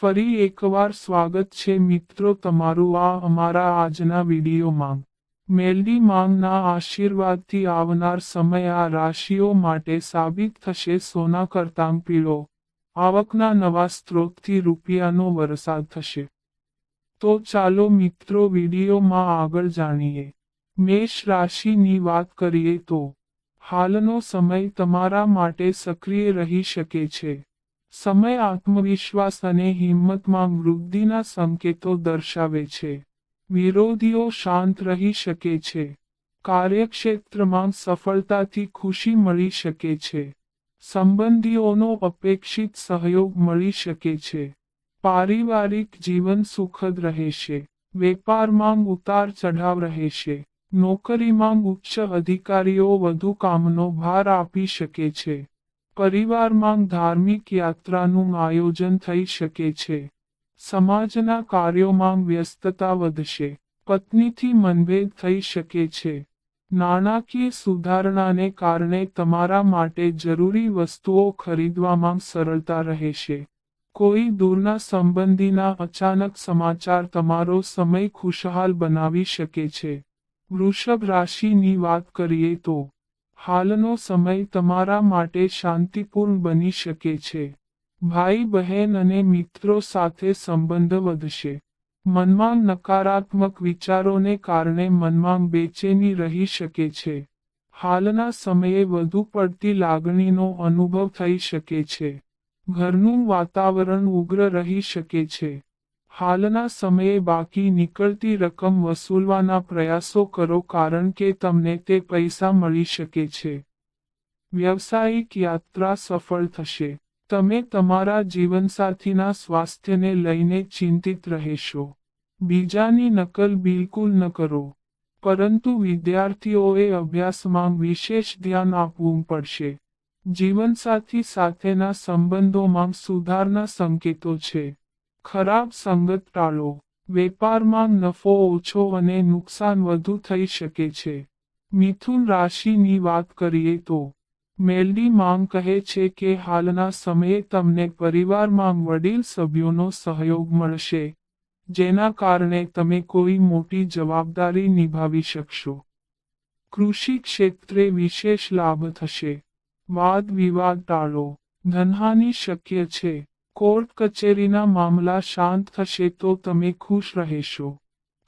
ફરી એકવાર સ્વાગત છે મિત્રો તમારું આ અમારા આજના વિડીયોમાં. મેલડી માંગના આશીર્વાદથી આવનાર સમય આ રાશિઓ માટે સાબિત થશે સોના કરતાં પીળો. આવકના નવા સ્ત્રોતથી રૂપિયાનો વરસાદ થશે. તો ચાલો મિત્રો વિડીયોમાં આગળ જાણીએ. મેષ રાશિની વાત કરીએ તો, હાલનો સમય તમારા માટે સક્રિય રહી શકે છે. સમય આત્મવિશ્વાસ અને હિંમતમાં વૃદ્ધિના સંકેતો દર્શાવે છે. વિરોધીઓ શાંત રહી શકે છે. કાર્યક્ષેત્રમાં સફળતાથી ખુશી મળી શકે છે. સંબંધીઓનો અપેક્ષિત સહયોગ મળી શકે છે. પારિવારિક જીવન સુખદ રહેશે. વેપારમાં ઉતાર ચઢાવ રહેશે. નોકરીમાં ઉચ્ચ અધિકારીઓ વધુ કામનો ભાર આપી શકે છે. પરિવારમાં ધાર્મિક યાત્રાનું આયોજન થઈ શકે છે. સમાજના કાર્યોમાં વ્યસ્તતા વધશે. પત્નીથી મનભેદ થઈ શકે છે. નાણાકીય સુધારણાને કારણે તમારા માટે જરૂરી વસ્તુઓ ખરીદવામાં સરળતા રહેશે. કોઈ દૂરના સંબંધીના અચાનક સમાચાર તમારો સમય ખુશહાલ બનાવી શકે છે. વૃષભ રાશિની વાત કરીએ તો હાલનો સમય તમારા માટે શાંતિપૂર્ણ બની શકે છે. ભાઈ બહેન અને મિત્રો સાથે સંબંધ વધશે. મનમાં નકારાત્મક વિચારોને કારણે મનમાં બેચેની રહી શકે છે. હાલના સમયે વધુ પડતી લાગણીનો અનુભવ થઈ શકે છે. ઘરનું વાતાવરણ ઉગ્ર રહી શકે છે. હાલના સમયે બાકી નીકળતી રકમ વસૂલવાના પ્રયાસો કરો કારણ કે તમને તે પૈસા મળી શકે છે. વ્યવસાયિક યાત્રા સફળ થશે. તમે તમારા જીવનસાથીના સ્વાસ્થ્યને લઈને ચિંતિત રહેશો. બીજાની નકલ બિલકુલ ન કરો. પરંતુ વિદ્યાર્થીઓએ અભ્યાસમાં વિશેષ ધ્યાન આપવું પડશે. જીવનસાથી સાથેના સંબંધોમાં સુધારના સંકેતો છે. ખરાબ સંગત ટાળો. વેપારમાં નફો ઓછો અને નુકસાન વધુ થઈ શકે છે. મિથુન રાશિની વાત કરીએ તો મેલડી માંગ કહે છે કે હાલના સમયે તમને પરિવારમાં વડીલ સભ્યોનો સહયોગ મળશે, જેના કારણે તમે કોઈ મોટી જવાબદારી નિભાવી શકશો. કૃષિ ક્ષેત્રે વિશેષ લાભ થશે. વાદ વિવાદ ટાળો. ધનહાની શક્ય છે. કોર્ટ કચેરીના મામલા શાંત થશે તો તમે ખુશ રહેશો.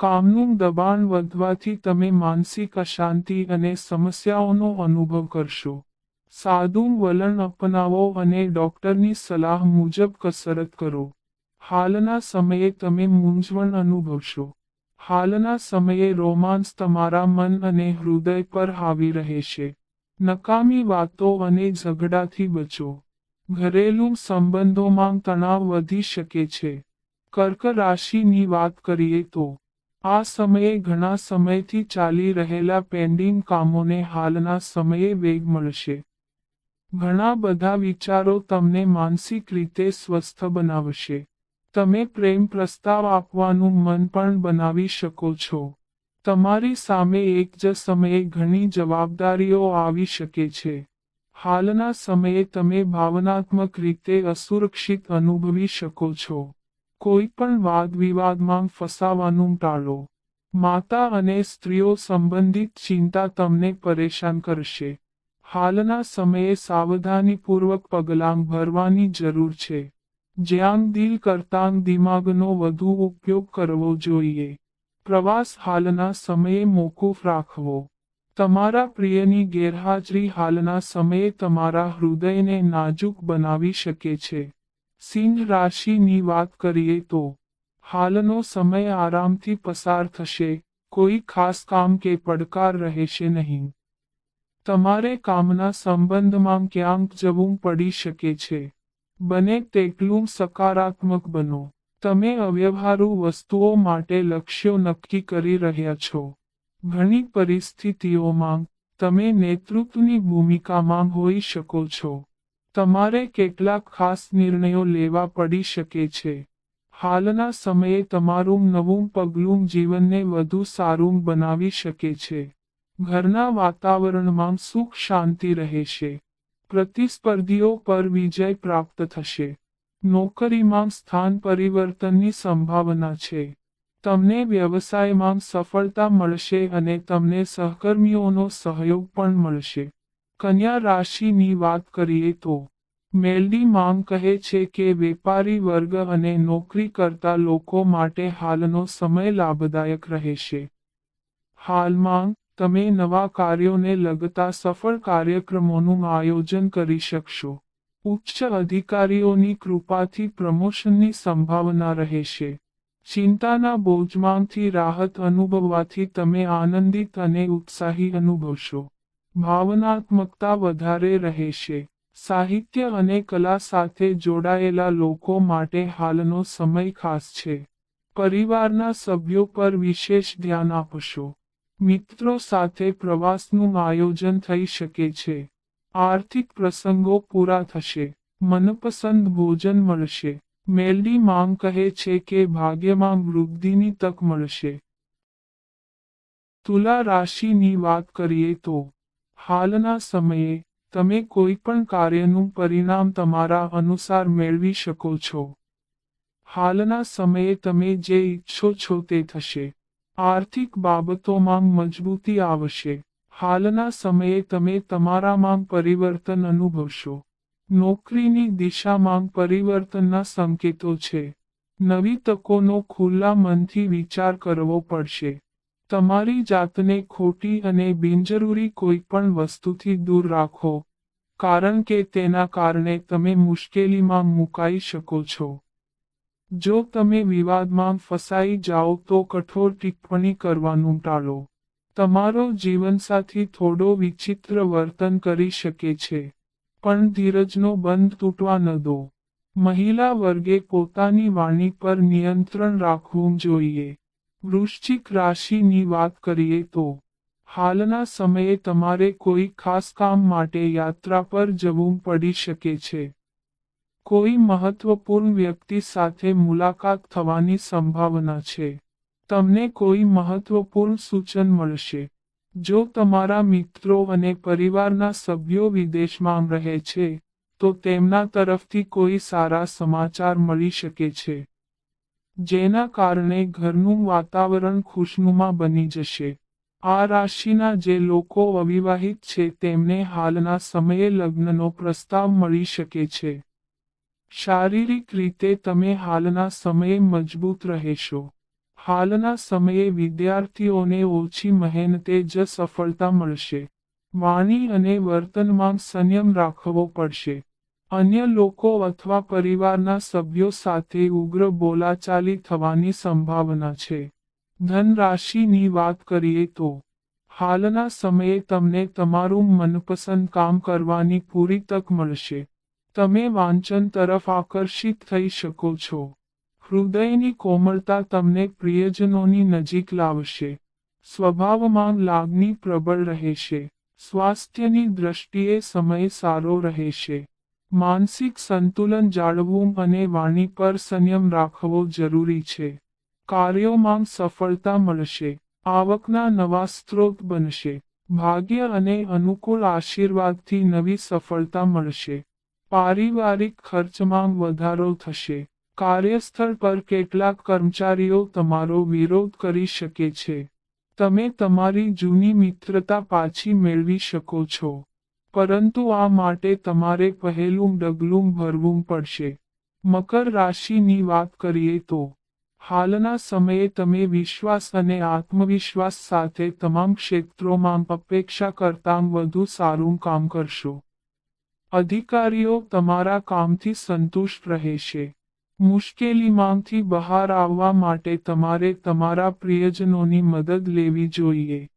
કામનું દબાણ વધવાથી તમે માનસિક અશાંતિ અને સમસ્યાઓનો અનુભવ કરશો. સાદું વલણ અપનાવો અને ડોક્ટરની સલાહ મુજબ કસરત કરો. હાલના સમયે તમે મૂંઝવણ અનુભવશો. હાલના સમયે રોમાન્સ તમારા મન અને હૃદય પર હાવી રહેશે. નકામી વાતો અને ઝઘડાથી બચો. ઘરેલું સંબંધોમાં તણાવ વધી શકે છે. કર્ક રાશિની વાત કરીએ તો, આ સમયે ઘણા સમયથી ચાલી રહેલા પેન્ડિંગ કામોને હાલના સમયે વેગ મળશે. ઘણા બધા વિચારો તમને માનસિક રીતે સ્વસ્થ બનાવશે. તમે પ્રેમ પ્રસ્તાવ આપવાનું મન પણ બનાવી શકો છો. તમારી સામે એક જ સમયે ઘણી જવાબદારીઓ આવી શકે છે. હાલના સમયે તમે ભાવનાત્મક રીતે અસુરક્ષિત અનુભવી શકો છો. કોઈ પણ વાદ વિવાદમાં ફસાવાનું ટાળો. માતા અને સ્ત્રીઓ સંબંધિત ચિંતા તમને પરેશાન કરશે. હાલના સમયે સાવધાનીપૂર્વક પગલાં ભરવાની જરૂર છે. જ્યાં દિલ કરતાં દિમાગનો વધુ ઉપયોગ કરવો જોઈએ. પ્રવાસ હાલના સમયે મોકૂફ રાખવો. તમારા પ્રિયની ગેરહાજરી હાલના સમયે તમારા હૃદયને નાજુક બનાવી શકે છે. સિંહ રાશિની વાત કરીએ તો, હાલનો સમય આરામથી પસાર થશે, કોઈ ખાસ કામ કે પડકાર રહેશે નહીં. તમારે કામના સંબંધમાં ક્યાંક જવું પડી શકે છે. બને તેટલું સકારાત્મક બનો. તમે અવ્યવહારુ વસ્તુઓ માટે લક્ષ્યો નક્કી કરી રહ્યા છો. ઘણી પરિસ્થિતિઓમાં, તમે નેતૃત્વની ભૂમિકામાં હોઈ શકો છો. તમારે કેટલાક ખાસ નિર્ણયો લેવા પડી શકે છે. હાલના સમયે તમારું નવું પગલું જીવનને વધુ સારું બનાવી શકે છે. ઘરના વાતાવરણમાં સુખ શાંતિ રહેશે. પ્રતિસ્પર્ધીઓ પર વિજય પ્રાપ્ત થશે. નોકરીમાં સ્થાન પરિવર્તનની સંભાવના છે. તમને વ્યવસાયમાં સફળતા મળશે અને તમને સહકર્મીઓનો સહયોગ પણ મળશે. કન્યા રાશિની વાત કરીએ તો, મેલડી માંગ કહે છે કે વેપારી વર્ગ અને નોકરી કરતા લોકો માટે હાલનો સમય લાભદાયક રહેશે. હાલમાં તમે નવા કાર્યોને લગતા સફળ કાર્યક્રમોનું આયોજન કરી શકશો. ઉચ્ચ અધિકારીઓની કૃપાથી પ્રમોશનની સંભાવના રહેશે. ચિંતાના બોજમાંથી રાહત અનુભવવાથી તમે આનંદિત અને ઉત્સાહી અનુભવશો. ભાવનાત્મકતા વધારે રહેશે. સાહિત્ય અને કલા સાથે જોડાયેલા લોકો માટે હાલનો સમય ખાસ છે. પરિવારના સભ્યો પર વિશેષ ધ્યાન આપશો. મિત્રો સાથે પ્રવાસનું આયોજન થઈ શકે છે. આર્થિક પ્રસંગો પૂરા થશે. મનપસંદ ભોજન મળશે. મેલડી માંગ કહે છે કે ભાગ્યમાં વૃદ્ધિની તક મળશે. તુલા રાશિની વાત કરીએ તો, હાલના સમયે, તમે કોઈ પણ કાર્યનું પરિણામ તમારા અનુસાર મેળવી શકો છો. હાલના સમયે તમે જે ઈચ્છો છો તે થશે. આર્થિક બાબતોમાં મજબૂતી આવશે. હાલના સમયે તમે તમારામાં પરિવર્તન અનુભવશો. નોકરીની દિશામાં પરિવર્તનના સંકેતો છે. નવી તકોનો ખુલ્લા મનથી વિચાર કરવો પડશે. તમારી જાતને ખોટી અને બિનજરૂરી કોઈ પણ વસ્તુથી દૂર રાખો, કારણ કે તેના કારણે તમે મુશ્કેલીમાં મુકાઈ શકો છો. જો તમે વિવાદમાં ફસાઈ જાઓ તો કઠોર ટિપ્પણી કરવાનું ટાળો. તમારો જીવનસાથી થોડો વિચિત્ર વર્તન કરી શકે છે. પણ ધીરજનો બંધ તૂટવા ન દો. મહિલા વર્ગે પોતાની વાણી પર નિયંત્રણ રાખવું જોઈએ. વૃશ્ચિક રાશિની વાત કરીએ તો, હાલના સમયે તમારે કોઈ ખાસ કામ માટે યાત્રા પર જવું પડી શકે છે. કોઈ મહત્વપૂર્ણ વ્યક્તિ સાથે મુલાકાત થવાની સંભાવના છે. તમને કોઈ મહત્વપૂર્ણ સૂચન મળશે. જો તમારા મિત્રો અને પરિવારના સભ્યો વિદેશમાં રહે છે, તો તેમના તરફથી કોઈ સારા સમાચાર મળી શકે છે, જેના કારણે ઘરનું વાતાવરણ ખુશનુમા બની જશે. આ રાશિના જે લોકો અવિવાહિત છે, તેમને હાલના સમયે લગ્નનો પ્રસ્તાવ મળી શકે છે. શારીરિક રીતે તમે હાલના સમયે મજબૂત રહેશો. હાલના સમયે વિદ્યાર્થીઓને ઓછી મહેનતે જ સફળતા મળશે. વાણી અને વર્તનમાં સંયમ રાખવો પડશે. અન્ય લોકો અથવા પરિવારના સભ્યો સાથે ઉગ્ર બોલાચાલી થવાની સંભાવના છે. ધનરાશિની વાત કરીએ તો, હાલના સમયે તમને તમારું મનપસંદ કામ કરવાની પૂરી તક મળશે. તમે વાંચન તરફ આકર્ષિત થઈ શકો છો. હૃદયની કોમળતા તમને પ્રિયજનોની નજીક લાવશે. સ્વભાવમાં લાગણી પ્રબળ રહેશે. સ્વાસ્થ્યની દ્રષ્ટિએ સમય સારો રહેશે. માનસિક સંતુલન જાળવવું અને વાણી પર સંયમ રાખવો જરૂરી છે. કાર્યોમાં સફળતા મળશે. આવકના નવા સ્ત્રોત બનશે. ભાગ્ય અને અનુકૂળ આશીર્વાદથી નવી સફળતા મળશે. પારિવારિક ખર્ચમાં વધારો થશે. કાર્યસ્થળ પર કેટલાક કર્મચારીઓ તમારો વિરોધ કરી શકે છે. તમે તમારી જૂની મિત્રતા પાછી મેળવી શકો છો. પરંતુ આ માટે તમારે પહેલું ડગલું ભરવું પડશે. મકર રાશિની વાત કરીએ તો, હાલના સમયે તમે વિશ્વાસ અને આત્મવિશ્વાસ સાથે તમામ ક્ષેત્રોમાં અપેક્ષા કરતાં વધુ સારું કામ કરશો. અધિકારીઓ તમારા કામથી સંતુષ્ટ રહેશે. મુશ્કેલીમાંથી બહાર આવવા માટે તમારે તમારા પ્રિયજનોની મદદ લેવી જોઈએ.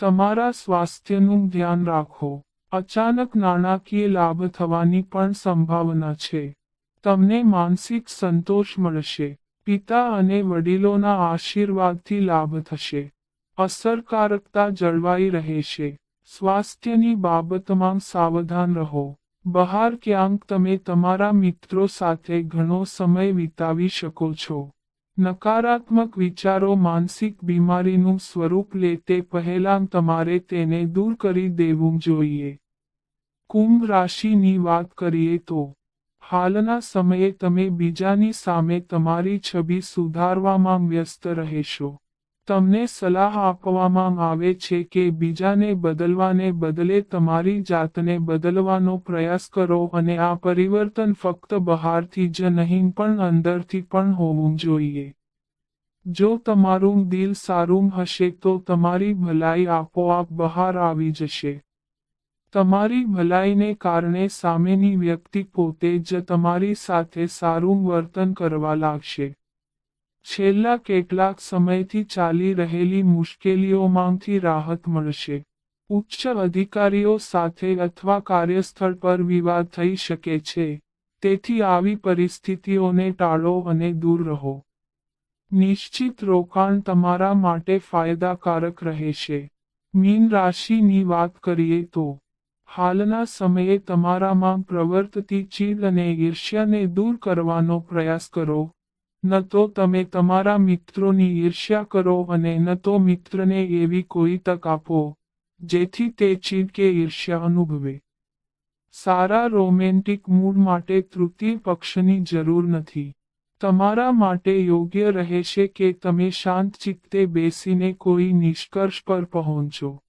તમારા સ્વાસ્થ્યનું ધ્યાન રાખો. અચાનક નાણાકીય લાભ થવાની પણ સંભાવના છે. તમને માનસિક સંતોષ મળશે. પિતા અને વડીલોના આશીર્વાદથી લાભ થશે. અસરકારકતા જળવાઈ રહેશે. સ્વાસ્થ્યની બાબતમાં સાવધાન રહો. બહાર ક્યાંક તમે તમારા મિત્રો સાથે ઘણો સમય વિતાવી શકો છો. નકારાત્મક વિચારો માનસિક બીમારીનું સ્વરૂપ લે તે પહેલાં તમારે તેને દૂર કરી દેવું જોઈએ. કુંભ રાશિની વાત કરીએ તો, હાલના સમયે તમે બીજાની સામે તમારી છબી સુધારવામાં વ્યસ્ત રહેશો. તમને સલાહ આપવામાં આવે છે કે બીજાને બદલવાને બદલે તમારી જાતને બદલવાનો પ્રયાસ કરો અને આ પરિવર્તન ફક્ત બહારથી જ નહીં, પણ અંદરથી પણ હોવું જોઈએ. જો તમારું દિલ સારું હશે તો તમારી ભલાઈ આપોઆપ બહાર આવી જશે. તમારી ભલાઈને કારણે સામેની વ્યક્તિ પોતે જ તમારી સાથે સારું વર્તન કરવા લાગશે. છેલ્લા કેટલાક સમયથી ચાલી રહેલી મુશ્કેલીઓમાંથી રાહત મળશે. ઉચ્ચ અધિકારીઓ સાથે અથવા કાર્યસ્થળ પર વિવાદ થઈ શકે છે. તેથી આવી પરિસ્થિતિઓને ટાળો અને દૂર રહો. નિશ્ચિત રોકાણ તમારા માટે ફાયદાકારક રહેશે. મીન રાશિની વાત કરીએ તો, હાલના સમયે તમારામાં પ્રવર્તતી ચીડ અને ઈર્ષ્યાને દૂર કરવાનો પ્રયાસ કરો. ન તો તમે તમારા મિત્રોની ઈર્ષ્યા કરો અને ન તો મિત્રને એવી કોઈ તક આપો, જેથી તે ચીડ કે ઈર્ષ્યા અનુભવે. સારા રોમેન્ટિક મૂડ માટે તૃતીય પક્ષની જરૂર નથી. તમારા માટે યોગ્ય રહેશે કે તમે શાંત ચિત્તે બેસીને કોઈ નિષ્કર્ષ પર પહોંચો.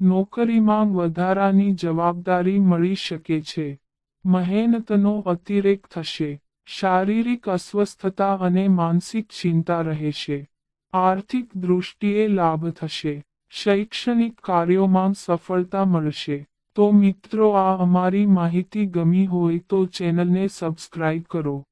નોકરીમાં વધારાની જવાબદારી મળી શકે છે. મહેનતનો અતિરેક થશે. શારીરિક અસ્વસ્થતા અને માનસિક ચિંતા રહેશે. આર્થિક દૃષ્ટિએ લાભ થશે. શૈક્ષણિક કાર્યોમાં સફળતા મળશે. તો મિત્રો, આ અમારી માહિતી ગમી હોય તો ચેનલને સબસ્ક્રાઇબ કરો.